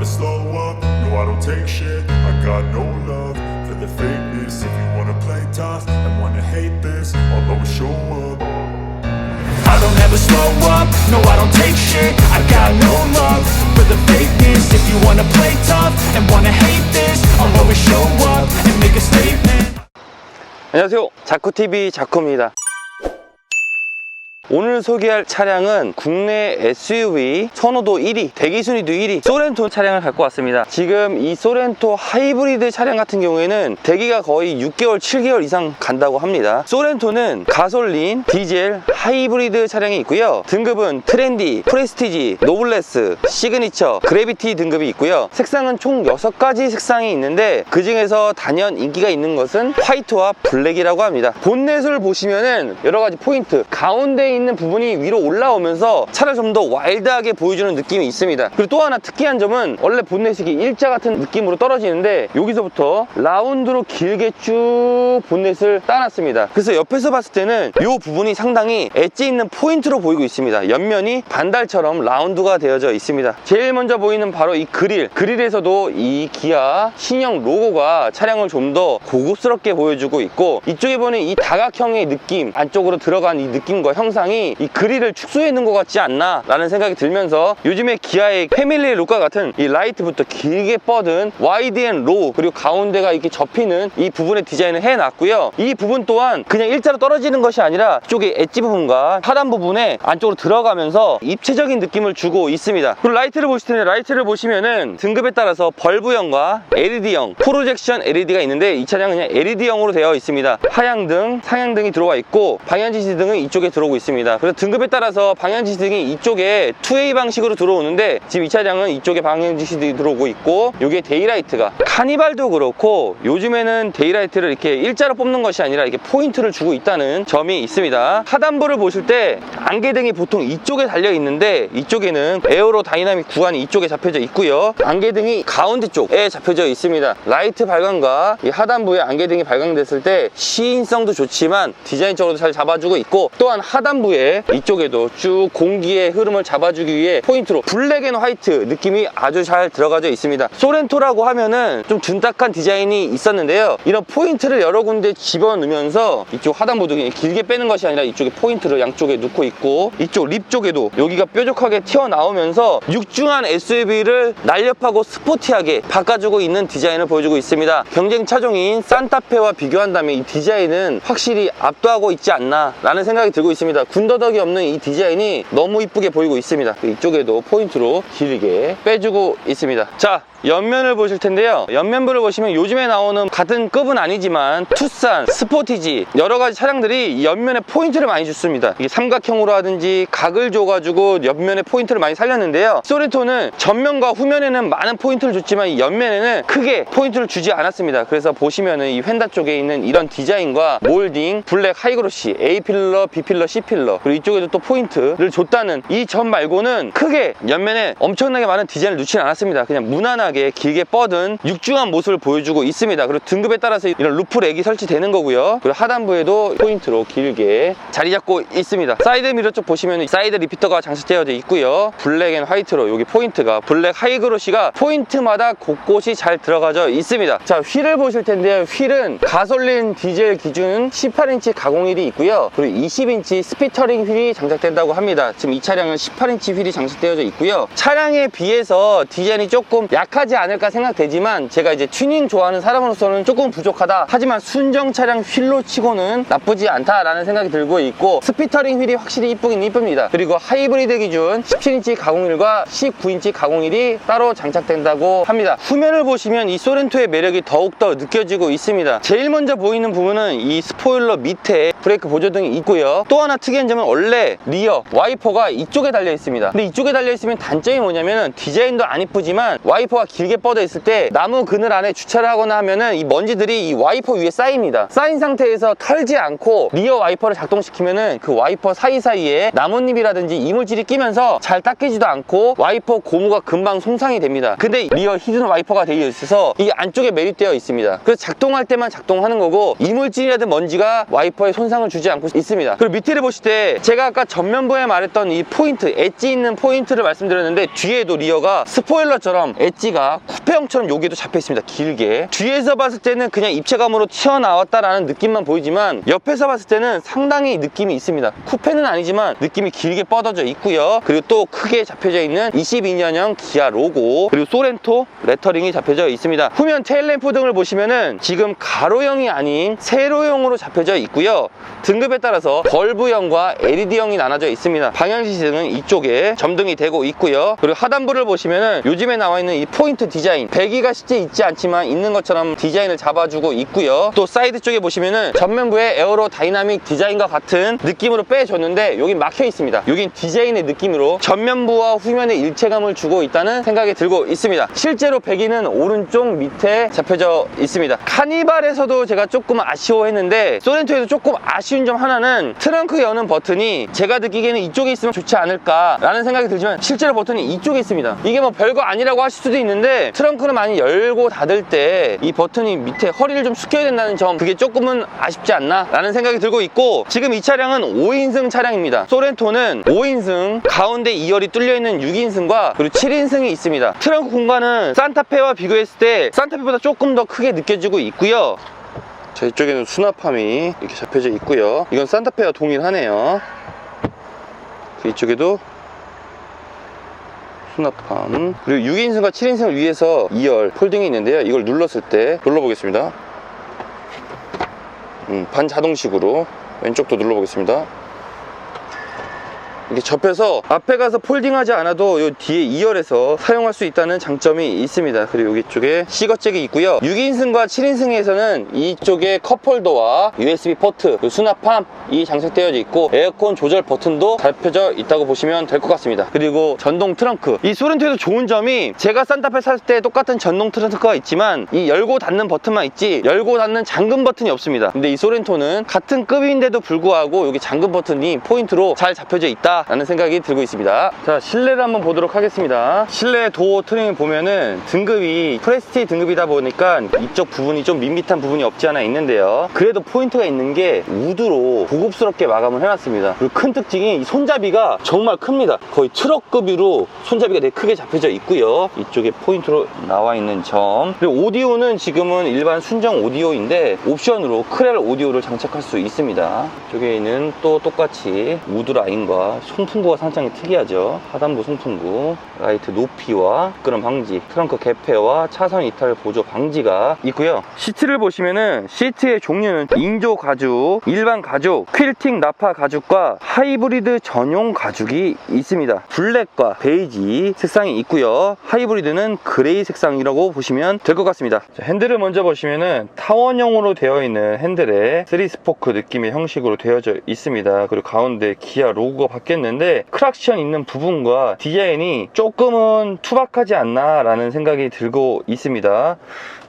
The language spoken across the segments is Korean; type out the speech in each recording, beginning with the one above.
never slow up, no I don't take shit I got no love for the fakeness If you wanna play tough and wanna hate this I'll always show up I don't ever slow up, no I don't take shit I got no love for the fakeness If you wanna play tough and wanna hate this I'll always show up and make a statement 안녕하세요 자쿠TV 자쿠입니다 오늘 소개할 차량은 국내 SUV 선호도 1위, 대기순위도 1위 소렌토 차량을 갖고 왔습니다. 지금 이 소렌토 하이브리드 차량 같은 경우에는 대기가 거의 6개월, 7개월 이상 간다고 합니다. 소렌토는 가솔린, 디젤, 하이브리드 차량이 있고요. 등급은 트렌디, 프레스티지, 노블레스, 시그니처, 그래비티 등급이 있고요. 색상은 총 6가지 색상이 있는데 그 중에서 단연 인기가 있는 것은 화이트와 블랙이라고 합니다. 본넷을 보시면은 여러 가지 포인트 가운데 있는 부분이 위로 올라오면서 차를 좀 더 와일드하게 보여주는 느낌이 있습니다. 그리고 또 하나 특이한 점은 원래 본넷이 일자 같은 느낌으로 떨어지는데 여기서부터 라운드로 길게 쭉 본넷을 따놨습니다. 그래서 옆에서 봤을 때는 이 부분이 상당히 엣지 있는 포인트로 보이고 있습니다. 옆면이 반달처럼 라운드가 되어져 있습니다. 제일 먼저 보이는 바로 이 그릴. 그릴에서도 이 기아 신형 로고가 차량을 좀 더 고급스럽게 보여주고 있고 이쪽에 보는 이 다각형의 느낌 안쪽으로 들어간 이 느낌과 형상이 이 그릴을 축소해 있는 것 같지 않나 라는 생각이 들면서 요즘에 기아의 패밀리 룩과 같은 이 라이트부터 길게 뻗은 앤 로우 그리고 가운데가 이렇게 접히는 이 부분의 디자인을 해놨고요. 이 부분 또한 그냥 일자로 떨어지는 것이 아니라 쪽에 엣지 부분과 하단 부분에 안쪽으로 들어가면서 입체적인 느낌을 주고 있습니다. 그리고 라이트를 보실 텐데 라이트를 보시면은 등급에 따라서 벌브형과 LED형 프로젝션 LED가 있는데 이 차량은 그냥 LED형으로 되어 있습니다. 하향등, 상향등이 들어와 있고 방향지시 등은 이쪽에 들어오고 있습니다 그래서 등급에 따라서 방향지시 등이 이쪽에 2A 방식으로 들어오는데 지금 이 차량은 이쪽에 방향지시 등이 들어오고 있고 이게 데이라이트가 카니발도 그렇고 요즘에는 데이라이트를 이렇게 일자로 뽑는 것이 아니라 이렇게 포인트를 주고 있다는 점이 있습니다. 하단부를 보실 때 안개등이 보통 이쪽에 달려 있는데 이쪽에는 에어로 다이나믹 구간이 이쪽에 잡혀져 있고요. 안개등이 가운데 쪽에 잡혀져 있습니다. 라이트 발광과 이 하단부에 안개등이 발광됐을 때 시인성도 좋지만 디자인적으로도 잘 잡아주고 있고 또한 하단부 에 이쪽에도 쭉 공기의 흐름을 잡아주기 위해 포인트로 블랙 앤 화이트 느낌이 아주 잘 들어가져 있습니다. 소렌토라고 하면은 좀 둔탁한 디자인이 있었는데요. 이런 포인트를 여러 군데 집어넣으면서 이쪽 하단부 등이 길게 빼는 것이 아니라 이쪽에 포인트를 양쪽에 넣고 있고 이쪽 립 쪽에도 여기가 뾰족하게 튀어나오면서 육중한 SUV를 날렵하고 스포티하게 바꿔주고 있는 디자인을 보여주고 있습니다. 경쟁 차종인 산타페와 비교한다면 이 디자인은 확실히 압도하고 있지 않나 라는 생각이 들고 있습니다 군더더기 없는 이 디자인이 너무 이쁘게 보이고 있습니다. 이쪽에도 포인트로 길게 빼주고 있습니다. 자 옆면을 보실 텐데요. 옆면부를 보시면 요즘에 나오는 같은 급은 아니지만 투싼, 스포티지 여러 가지 차량들이 이 옆면에 포인트를 많이 줬습니다. 이게 삼각형으로 하든지 각을 줘가지고 옆면에 포인트를 많이 살렸는데요. 소렌토는 전면과 후면에는 많은 포인트를 줬지만 이 옆면에는 크게 포인트를 주지 않았습니다. 그래서 보시면은 이 휀다 쪽에 있는 이런 디자인과 몰딩, 블랙 하이그로시, A필러, B필러, C필러 그리고 이쪽에도 또 포인트를 줬다는 이 점 말고는 크게 옆면에 엄청나게 많은 디자인을 넣지는 않았습니다. 그냥 무난하게 길게 뻗은 육중한 모습을 보여주고 있습니다. 그리고 등급에 따라서 이런 루프 렉이 설치되는 거고요. 그리고 하단부에도 포인트로 길게 자리 잡고 있습니다. 사이드 미러 쪽 보시면 사이드 리피터가 장착되어져 있고요. 블랙 앤 화이트로 여기 포인트가 블랙 하이그로시가 포인트마다 곳곳이 잘 들어가져 있습니다. 자 휠을 보실 텐데요. 휠은 가솔린 디젤 기준 18인치 가공휠이 있고요. 그리고 20인치 스피 터링 휠이 장착된다고 합니다. 지금 이 차량은 18인치 휠이 장착되어져 있고요. 차량에 비해서 디자인이 조금 약하지 않을까 생각되지만 제가 이제 튜닝 좋아하는 사람으로서는 조금 부족하다. 하지만 순정 차량 휠로 치고는 나쁘지 않다라는 생각이 들고 있고 스피터링 휠이 확실히 이쁘긴 이쁩니다. 그리고 하이브리드 기준 17인치 가공휠과 19인치 가공휠이 따로 장착된다고 합니다. 후면을 보시면 이 소렌토의 매력이 더욱더 느껴지고 있습니다. 제일 먼저 보이는 부분은 이 스포일러 밑에 브레이크 보조등이 있고요. 또 하나 특이한 점은 원래 리어 와이퍼가 이쪽에 달려 있습니다. 근데 이쪽에 달려 있으면 단점이 뭐냐면은 디자인도 안 이쁘지만 와이퍼가 길게 뻗어 있을 때 나무 그늘 안에 주차를 하거나 하면은 이 먼지들이 이 와이퍼 위에 쌓입니다. 쌓인 상태에서 털지 않고 리어 와이퍼를 작동시키면은 그 와이퍼 사이사이에 나뭇잎이라든지 이물질이 끼면서 잘 닦이지도 않고 와이퍼 고무가 금방 손상이 됩니다. 근데 리어 히든 와이퍼가 되어 있어서 이 안쪽에 매립되어 있습니다. 그래서 작동할 때만 작동하는 거고 이물질이라든 먼지가 와이퍼에 손상 을 주지 않고 있습니다. 그리고 밑에를 보실 때때 제가 아까 전면부에 말했던 이 포인트 엣지 있는 포인트를 말씀드렸는데 뒤에도 리어가 스포일러처럼 엣지가 쿠페형처럼 여기도 잡혀 있습니다. 길게. 뒤에서 봤을 때는 그냥 입체감으로 튀어나왔다라는 느낌만 보이지만 옆에서 봤을 때는 상당히 느낌이 있습니다. 쿠페는 아니지만 느낌이 길게 뻗어져 있고요. 그리고 또 크게 잡혀져 있는 22년형 기아 로고 그리고 소렌토 레터링이 잡혀져 있습니다. 후면 테일램프 등을 보시면은 지금 가로형이 아닌 세로형으로 잡혀져 있고요 등급에 따라서 벌브형과 LED형이 나눠져 있습니다. 방향지시등은 이쪽에 점등이 되고 있고요. 그리고 하단부를 보시면은 요즘에 나와 있는 이 포인트 디자인 배기가 실제 있지 않지만 있는 것처럼 디자인을 잡아주고 있고요. 또 사이드 쪽에 보시면은 전면부에 에어로 다이나믹 디자인과 같은 느낌으로 빼줬는데 여기 막혀 있습니다. 여긴 디자인의 느낌으로 전면부와 후면의 일체감을 주고 있다는 생각이 들고 있습니다. 실제로 배기는 오른쪽 밑에 잡혀져 있습니다. 카니발에서도 제가 조금 아쉬워했는데 소렌토에도 조금 아쉬운 점 하나는 트렁크 여는 버튼이 제가 느끼기에는 이쪽에 있으면 좋지 않을까 라는 생각이 들지만 실제로 버튼이 이쪽에 있습니다. 이게 뭐 별거 아니라고 하실 수도 있는데 트렁크를 많이 열고 닫을 때 이 버튼이 밑에 허리를 좀 숙여야 된다는 점 그게 조금은 아쉽지 않나 라는 생각이 들고 있고 지금 이 차량은 5인승 차량입니다. 소렌토는 5인승 가운데 2열이 뚫려있는 6인승과 그리고 7인승이 있습니다. 트렁크 공간은 산타페와 비교했을 때 산타페보다 조금 더 크게 느껴지고 있고요 자 이쪽에는 수납함이 이렇게 잡혀져 있고요. 이건 산타페와 동일하네요. 그 이쪽에도 수납함. 그리고 6인승과 7인승을 위해서 2열 폴딩이 있는데요. 이걸 눌렀을 때 눌러보겠습니다. 음, 반자동식으로 왼쪽도 눌러보겠습니다 이렇게 접혀서 앞에 가서 폴딩하지 않아도 요 뒤에 2열에서 사용할 수 있다는 장점이 있습니다. 그리고 여기 쪽에 시거잭이 있고요. 6인승과 7인승에서는 이쪽에 컵홀더와 USB 포트 그 수납함이 장착되어 있고 에어컨 조절 버튼도 잡혀져 있다고 보시면 될 것 같습니다. 그리고 전동 트렁크. 이 소렌토에도 좋은 점이 제가 산타페 살 때 똑같은 전동 트렁크가 있지만 이 열고 닫는 버튼만 있지 열고 닫는 잠금 버튼이 없습니다. 근데 이 소렌토는 같은 급인데도 불구하고 여기 잠금 버튼이 포인트로 잘 잡혀져 있다 라는 생각이 들고 있습니다. 자 실내를 한번 보도록 하겠습니다. 실내 도어 트림 보면은 등급이 프레스티 등급이다 보니까 이쪽 부분이 좀 밋밋한 부분이 없지 않아 있는데요. 그래도 포인트가 있는 게 우드로 고급스럽게 마감을 해놨습니다. 그리고 큰 특징이 이 손잡이가 정말 큽니다. 거의 트럭급으로 손잡이가 되게 크게 잡혀져 있고요. 이쪽에 포인트로 나와 있는 점. 그리고 오디오는 지금은 일반 순정 오디오인데 옵션으로 크렐 오디오를 장착할 수 있습니다. 이쪽에는 또 똑같이 우드 라인과 송풍구가 상당히 특이하죠. 하단부 송풍구. 라이트 높이와 미끄럼 방지 트렁크 개폐와 차선 이탈 보조 방지가 있고요. 시트를 보시면은 시트의 종류는 인조 가죽 일반 가죽 퀼팅 나파 가죽과 하이브리드 전용 가죽이 있습니다. 블랙과 베이지 색상이 있고요. 하이브리드는 그레이 색상이라고 보시면 될 것 같습니다. 자, 핸들을 먼저 보시면은 타원형으로 되어 있는 핸들에 3스포크 느낌의 형식으로 되어져 있습니다. 그리고 가운데 기아 로고가 바뀌 었는데 크락션 있는 부분과 디자인이 조금은 투박하지 않나 라는 생각이 들고 있습니다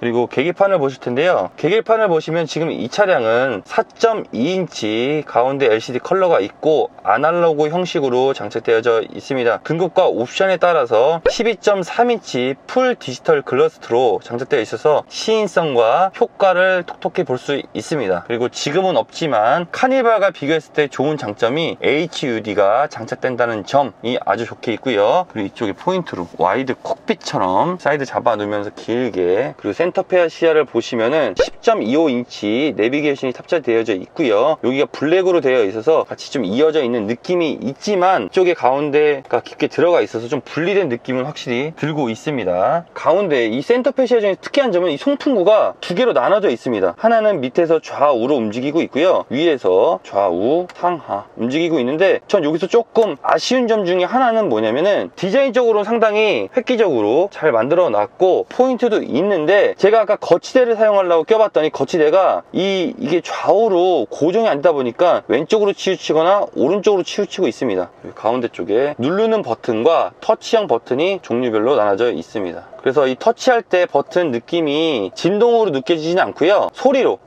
그리고 계기판을 보실 텐데요. 계기판을 보시면 지금 이 차량은 4.2인치 가운데 LCD 컬러가 있고 아날로그 형식으로 장착되어져 있습니다. 등급과 옵션에 따라서 12.3인치 풀 디지털 글러스트로 장착되어 있어서 시인성과 효과를 톡톡히 볼 수 있습니다. 그리고 지금은 없지만 카니발과 비교했을 때 좋은 장점이 HUD가 장착된다는 점이 아주 좋게 있고요. 그리고 이쪽에 포인트로 와이드 콕핏처럼 사이드 잡아 놓으면서 길게 그리고 센 터페어 시야를 보시면은 10.25인치 내비게이션이 탑재되어져 있고요. 여기가 블랙으로 되어 있어서 같이 좀 이어져 있는 느낌이 있지만 이쪽에 가운데가 깊게 들어가 있어서 좀 분리된 느낌은 확실히 들고 있습니다. 가운데 이 센터페어 시야 중에 특이한 점은 이 송풍구가 두 개로 나눠져 있습니다. 하나는 밑에서 좌우로 움직이고 있고요. 위에서 좌우 상하 움직이고 있는데 전 여기서 조금 아쉬운 점 중에 하나는 뭐냐면은 디자인적으로 상당히 획기적으로 잘 만들어 놨고 포인트도 있는데 제가 아까 거치대를 사용하려고 껴봤더니 거치대가 이 이게 좌우로 고정이 안 되다 보니까 왼쪽으로 치우치거나 오른쪽으로 치우치고 있습니다. 가운데 쪽에 누르는 버튼과 터치형 버튼이 종류별로 나눠져 있습니다. 그래서 이 터치할 때 버튼 느낌이 진동으로 느껴지지는 않고요. 소리로.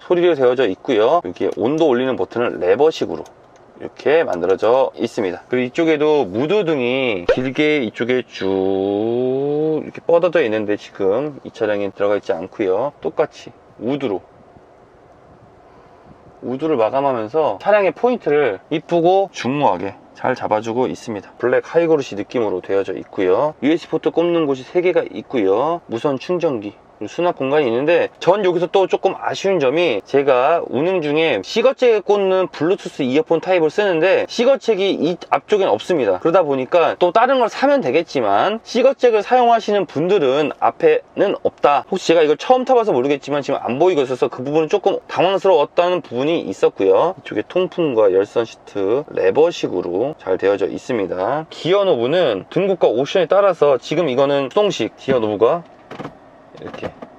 소리로 되어져 있고요. 여기에 온도 올리는 버튼을 레버식으로 이렇게 만들어져 있습니다. 그리고 이쪽에도 무드 등이 길게 이쪽에 쭉 이렇게 뻗어져 있는데 지금 이 차량에 들어가 있지 않고요 똑같이 우드로 우드를 마감하면서 차량의 포인트를 이쁘고 중후하게 잘 잡아주고 있습니다. 블랙 하이그로시 느낌으로 되어져 있고요. USB 포트 꼽는 곳이 3개가 있고요. 무선 충전기 수납 공간이 있는데 전 여기서 또 조금 아쉬운 점이 제가 운행 중에 시거잭에 꽂는 블루투스 이어폰 타입을 쓰는데 시거잭이 이 앞쪽엔 없습니다. 그러다 보니까 또 다른 걸 사면 되겠지만 시거잭을 사용하시는 분들은 앞에는 없다. 혹시 제가 이걸 처음 타봐서 모르겠지만 지금 안 보이고 있어서 그 부분은 조금 당황스러웠다는 부분이 있었고요. 이쪽에 통풍과 열선 시트 레버식으로 잘 되어져 있습니다. 기어 노브는 등급과 옵션에 따라서 지금 이거는 수동식 기어 노브가 이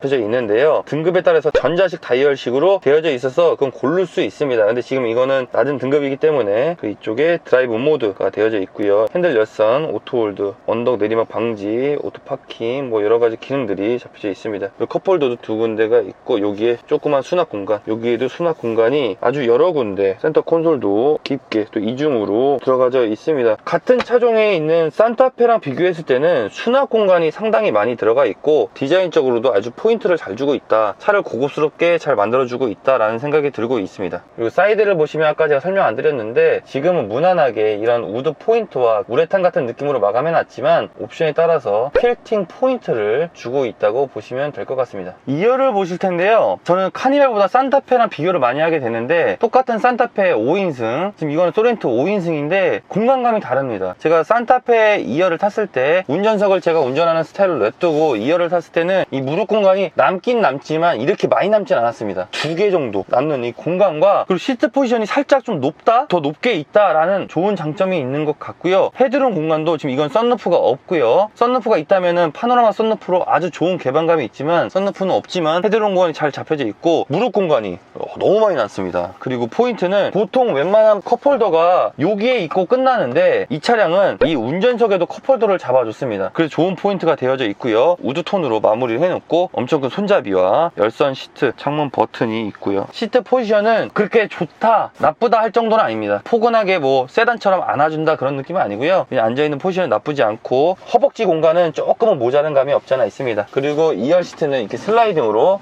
펴져 있는데요. 등급에 따라서 전자식 다이얼식으로 되어져 있어서 그건 고를 수 있습니다. 근데 지금 이거는 낮은 등급이기 때문에 그 이쪽에 드라이브 모드가 되어져 있고요. 핸들 열선, 오토홀드, 언덕 내리막 방지, 오토 파킹 뭐 여러 가지 기능들이 잡혀져 있습니다. 컵홀더도 두 군데가 있고 여기에 조그만 수납 공간, 여기에도 수납 공간이 아주 여러 군데 센터 콘솔도 깊게 또 이중으로 들어가져 있습니다. 같은 차종에 있는 산타페랑 비교했을 때는 수납 공간이 상당히 많이 들어가 있고 디자인적으로도 아주 포 인트를 잘 주고 있다. 차를 고급스럽게 잘 만들어주고 있다라는 생각이 들고 있습니다. 그리고 사이드를 보시면 아까 제가 설명 안 드렸는데 지금은 무난하게 이런 우드 포인트와 우레탄 같은 느낌으로 마감해놨지만 옵션에 따라서 퀼팅 포인트를 주고 있다고 보시면 될 것 같습니다. 2열을 보실 텐데요. 저는 카니발보다 산타페랑 비교를 많이 하게 되는데 똑같은 산타페 5인승 지금 이거는 소렌토 5인승인데 공간감이 다릅니다. 제가 산타페 2열을 탔을 때 운전석을 제가 운전하는 스타일로 냅두고 2열을 탔을 때는 이 무릎 공간이 남긴 남지만 이렇게 많이 남진 않았습니다. 두 개 정도 남는 이 공간과 그리고 시트 포지션이 살짝 좀 높다? 더 높게 있다라는 좋은 장점이 있는 것 같고요. 헤드룸 공간도 지금 이건 썬루프가 없고요. 썬루프가 있다면은 파노라마 썬루프로 아주 좋은 개방감이 있지만 썬루프는 없지만 헤드룸 공간이 잘 잡혀져 있고 무릎 공간이 너무 많이 났습니다. 그리고 포인트는 보통 웬만한 컵홀더가 여기에 있고 끝나는데 이 차량은 이 운전석에도 컵홀더를 잡아줬습니다. 그래서 좋은 포인트가 되어져 있고요. 우드 톤으로 마무리를 해놓고 엄청 큰 손잡이와 열선 시트, 창문 버튼이 있고요. 시트 포지션은 그렇게 좋다, 나쁘다 할 정도는 아닙니다. 포근하게 뭐 세단처럼 안아준다 그런 느낌은 아니고요. 그냥 앉아있는 포지션은 나쁘지 않고 허벅지 공간은 조금은 모자른 감이 없지 않아 있습니다. 그리고 2열 시트는 이렇게 슬라이딩으로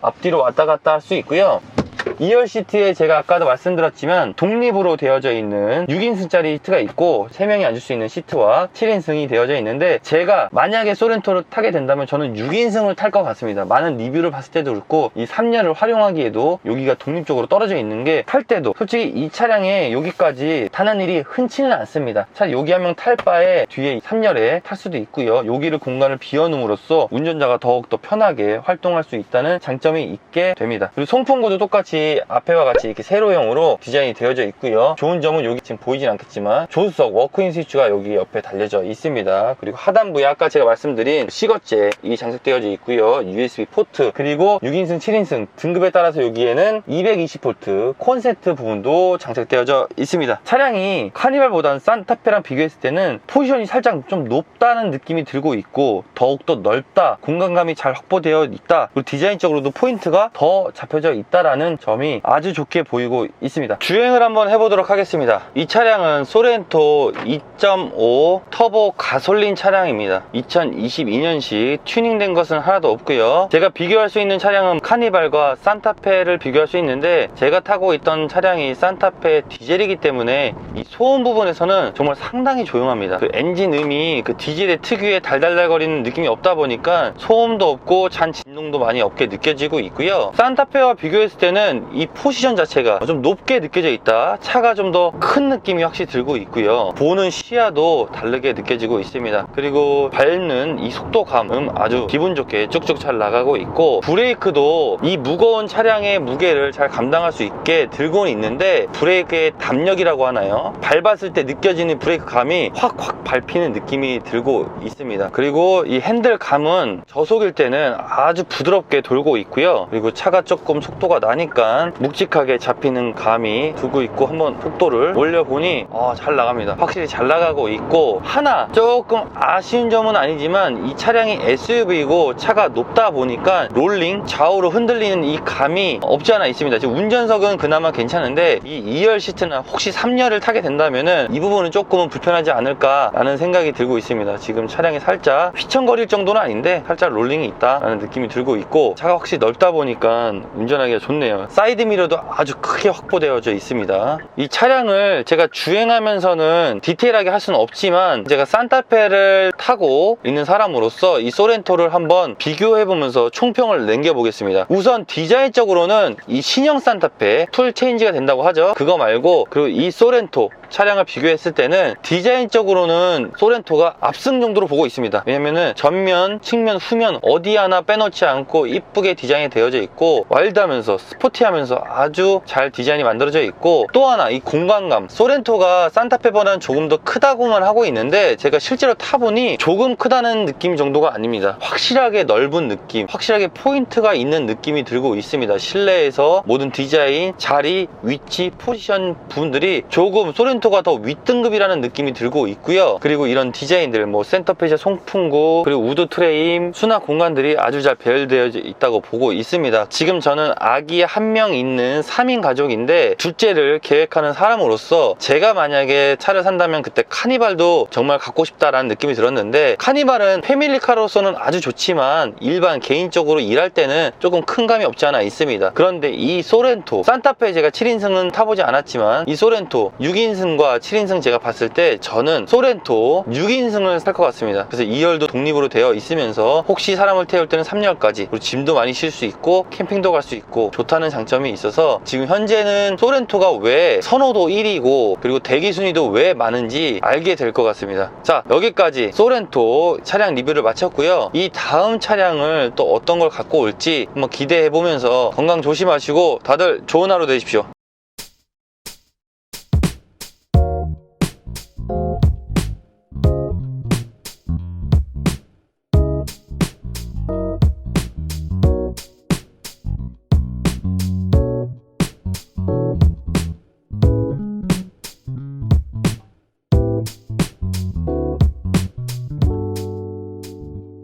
앞뒤로 왔다 갔다 할 수 있고요. 2열 시트에 제가 아까도 말씀드렸지만 독립으로 되어져 있는 6인승짜리 시트가 있고 3명이 앉을 수 있는 시트와 7인승이 되어져 있는데 제가 만약에 소렌토를 타게 된다면 저는 6인승을 탈 것 같습니다. 많은 리뷰를 봤을 때도 그렇고 이 3열을 활용하기에도 여기가 독립적으로 떨어져 있는 게 탈 때도 솔직히 이 차량에 여기까지 타는 일이 흔치는 않습니다. 차라리 여기 한 명 탈 바에 뒤에 3열에 탈 수도 있고요. 여기를 공간을 비워놓음으로써 운전자가 더욱더 편하게 활동할 수 있다는 장점이 있게 됩니다. 그리고 송풍구도 똑같이 앞에와 같이 이렇게 세로형으로 디자인이 되어져 있고요. 좋은 점은 여기 지금 보이진 않겠지만 조수석 워크인 스위치가 여기 옆에 달려져 있습니다. 그리고 하단부에 아까 제가 말씀드린 시거잭이 장착되어져 있고요. USB 포트 그리고 6인승, 7인승 등급에 따라서 여기에는 220V 콘센트 부분도 장착되어져 있습니다. 차량이 카니발보다는 산타페랑 비교했을 때는 포지션이 살짝 좀 높다는 느낌이 들고 있고 더욱더 넓다, 공간감이 잘 확보되어 있다, 그리고 디자인적으로도 포인트가 더 잡혀져 있다라는 점이 아주 좋게 보이고 있습니다. 주행을 한번 해보도록 하겠습니다. 이 차량은 소렌토 2.5 터보 가솔린 차량입니다. 2022년식 튜닝된 것은 하나도 없고요. 제가 비교할 수 있는 차량은 카니발과 산타페를 비교할 수 있는데 제가 타고 있던 차량이 산타페 디젤이기 때문에 이 소음 부분에서는 정말 상당히 조용합니다. 그 엔진 음이 그 디젤의 특유의 달달달거리는 느낌이 없다 보니까 소음도 없고 잔 진동도 많이 없게 느껴지고 있고요. 산타페와 비교했을 때는 이 포지션 자체가 좀 높게 느껴져 있다. 차가 좀 더 큰 느낌이 확실히 들고 있고요. 보는 시야도 다르게 느껴지고 있습니다. 그리고 밟는 이 속도감은 아주 기분 좋게 쭉쭉 잘 나가고 있고 브레이크도 이 무거운 차량의 무게를 잘 감당할 수 있게 들고는 있는데 브레이크의 담력이라고 하나요? 밟았을 때 느껴지는 브레이크 감이 확확 밟히는 느낌이 들고 있습니다. 그리고 이 핸들 감은 저속일 때는 아주 부드럽게 돌고 있고요. 그리고 차가 조금 속도가 나니까 묵직하게 잡히는 감이 들고 있고 한번 속도를 올려보니 아, 잘 나갑니다. 확실히 잘 나가고 있고 하나 조금 아쉬운 점은 아니지만 이 차량이 SUV이고 차가 높다 보니까 롤링 좌우로 흔들리는 이 감이 없지 않아 있습니다. 지금 운전석은 그나마 괜찮은데 이 2열 시트나 혹시 3열을 타게 된다면은 이 부분은 조금은 불편하지 않을까 라는 생각이 들고 있습니다. 지금 차량이 살짝 휘청거릴 정도는 아닌데 살짝 롤링이 있다 라는 느낌이 들고 있고 차가 확실히 넓다 보니까 운전하기가 좋네요. 사이드미러도 아주 크게 확보되어져 있습니다. 이 차량을 제가 주행하면서는 디테일하게 할 수는 없지만 제가 산타페를 타고 있는 사람으로서 이 소렌토를 한번 비교해 보면서 총평을 남겨보겠습니다. 우선 디자인적으로는 이 신형 산타페 풀 체인지가 된다고 하죠. 그거 말고 그리고 이 소렌토 차량을 비교했을 때는 디자인적으로는 소렌토가 압승 정도로 보고 있습니다. 왜냐면은 전면, 측면, 후면 어디 하나 빼놓지 않고 이쁘게 디자인이 되어져 있고 와일드하면서 스포 티하면서 아주 잘 디자인이 만들어져 있고 또 하나 이 공간감 소렌토가 산타페보다는 조금 더 크다고만 하고 있는데 제가 실제로 타보니 조금 크다는 느낌 정도가 아닙니다. 확실하게 넓은 느낌, 확실하게 포인트가 있는 느낌이 들고 있습니다. 실내에서 모든 디자인, 자리, 위치, 포지션 부분들이 조금 소렌토가 더 윗등급이라는 느낌이 들고 있고요. 그리고 이런 디자인들, 뭐 센터페시아 송풍구, 그리고 우드 트레임, 수납 공간들이 아주 잘 배열되어 있다고 보고 있습니다. 지금 저는 아기 한 명 있는 3인 가족인데 둘째를 계획하는 사람으로서 제가 만약에 차를 산다면 그때 카니발도 정말 갖고 싶다라는 느낌이 들었는데 카니발은 패밀리카로서는 아주 좋지만 일반 개인적으로 일할 때는 조금 큰 감이 없지 않아 있습니다. 그런데 이 소렌토 산타페 제가 7인승은 타보지 않았지만 이 소렌토 6인승과 7인승 제가 봤을 때 저는 소렌토 6인승을 살 것 같습니다. 그래서 2열도 독립으로 되어 있으면서 혹시 사람을 태울 때는 3열까지 그리고 짐도 많이 실 수 있고 캠핑도 갈 수 있고 좋다는 장점이 있어서 지금 현재는 소렌토가 왜 선호도 1위고 그리고 대기 순위도 왜 많은지 알게 될 것 같습니다. 자 여기까지 소렌토 차량 리뷰를 마쳤고요. 이 다음 차량을 또 어떤 걸 갖고 올지 한번 기대해 보면서 건강 조심하시고 다들 좋은 하루 되십시오.